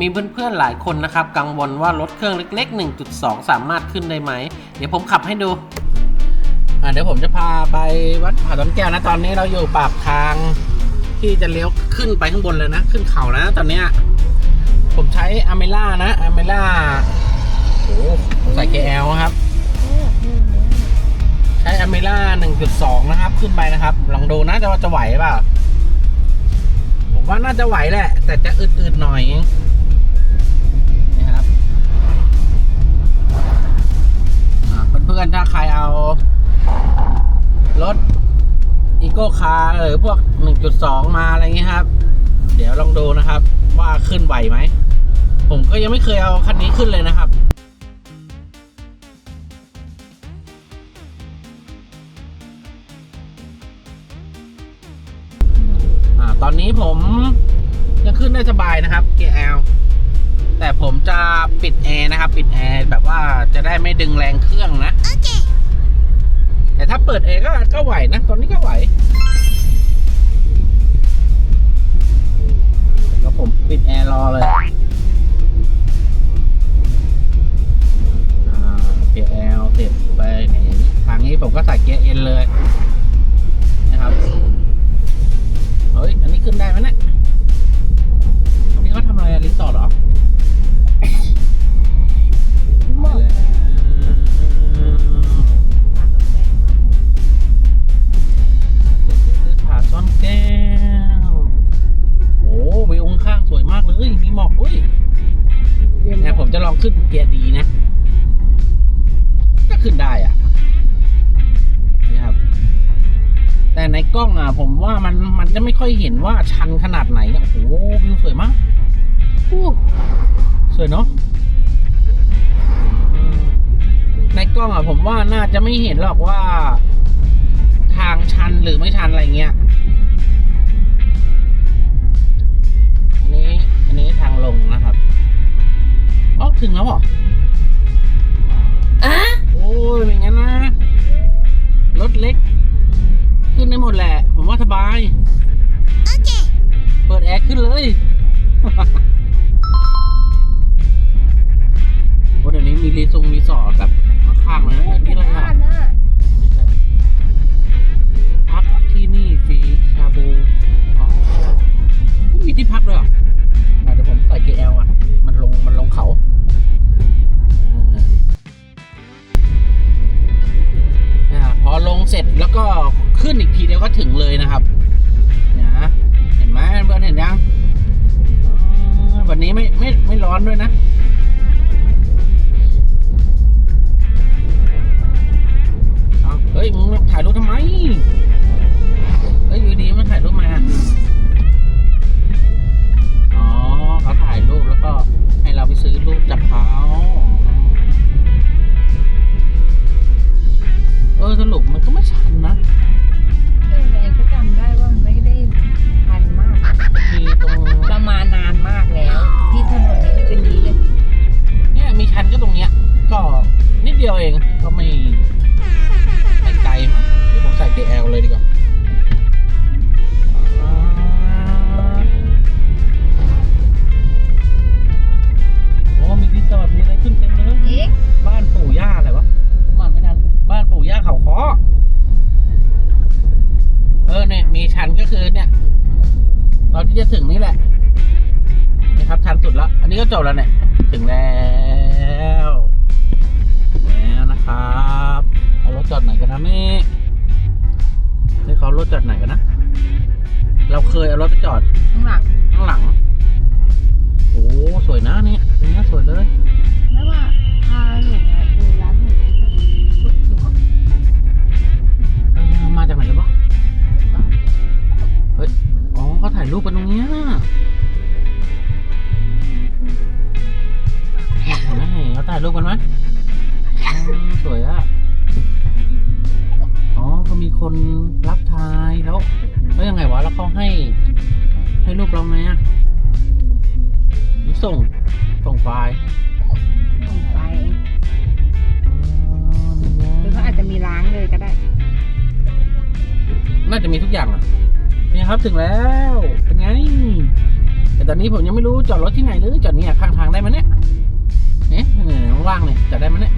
มีเพื่อนๆหลายคนนะครับ กังวลว่ารถเครื่องเล็ก ๆ 1.2 สามารถขึ้นได้ไหม เดี๋ยวผมขับให้ดู อ่าเดี๋ยวผมจะพาไปวัดผาต้นแก้วนะ ตอนนี้เราอยู่ปากทางที่จะเลี้ยวขึ้นไปข้างบนเลยนะ ขึ้นเขาแล้วนะ ตอนเนี้ยผมใช้อเมล่านะอเมล่าโอ้ใส่ KL นะครับ ใช้อเมล่า 1.2 นะครับ ขึ้นไปนะครับ ลองดูนะจะว่าจะไหวเปล่า ผมว่าน่าจะไหวแหละ แต่จะอึดๆหน่อย คาร์หรือพวก 1.2 มาอะไรเงี้ยครับ เดี๋ยวลองดูนะครับ ว่าขึ้นไหวไหม ผมก็ยังไม่เคยเอาคันนี้ขึ้นเลยนะครับอตอนนี้ผมยังขึ้นได้สบายนะครับ KL แต่ผมจะปิดแอร์นะครับ ปิดแอร์แบบว่าจะได้ไม่ดึงแรงเครื่องนะ ถ้าเปิดแอร์ก็ก็ไหวนะ ตอนนี้ก็ไหวแล้วผมปิดแอร์รอเลยอ่า KL ติดไปนี่ทางนี้ผมก็ใส่เกียร์เอ็นเลย นะครับ เฮ้ย อันนี้ขึ้นได้ไหมเนี่ยตรงนี้เขาทำอะไรรีสอร์ทเหรอ ๆสวยมากเลยมีหมอกด้วยเนี่ยผมจะลองขึ้นเกียร์ดีนะ ก็ขึ้นได้อะนี่ครับ แต่ในกล้องอะ ผมว่ามันมันจะไม่ค่อยเห็นว่าชันขนาดไหนเนี่ยโอ้โหวิวสวยมากอู้สวยเนาะอืมในกล้องอะผมว่าน่าจะไม่เห็นหรอกว่า ทางชันหรือไม่ชันอะไรเงี้ย ผมว่าสบายเปิดแอร์ขึ้นเลยว่าเดี๋ยวนี้มีรีซงรีสอร์ทแบบ ที่จะถึงนี่แหละนี่ครับชันสุดแล้ว อันนี้ก็จบแล้วเนี่ย ถึงแล้วแล้วนะครับเอารถจอดไหนกันนะนี่ให้เขารถจอดไหนกันนะ เราเคยเอารถไปจอดข้างหลังข้างหลังโอ้สวยนะนี่นี่สวยเลย ถ่ายรูปกันไหมสวยอะอ๋อก็มีคนรับทายแล้ว แล้วยังไงวะ แล้วเขาให้ ให้รูปเราไหมอะส่ง ส่งไฟล์ส่งไฟล์หรือเขาอาจจะมีล้างเลยก็ได้ น่าจะมีทุกอย่างอะนี่ครับถึงแล้ว เป็นไง แต่ตอนนี้ผมยังไม่รู้จอดรถที่ไหนหรือจอดเนี่ยข้างทางได้ไหมเนี่ย เอ๊ะว่างเลยจะได้ไหมเนี่ย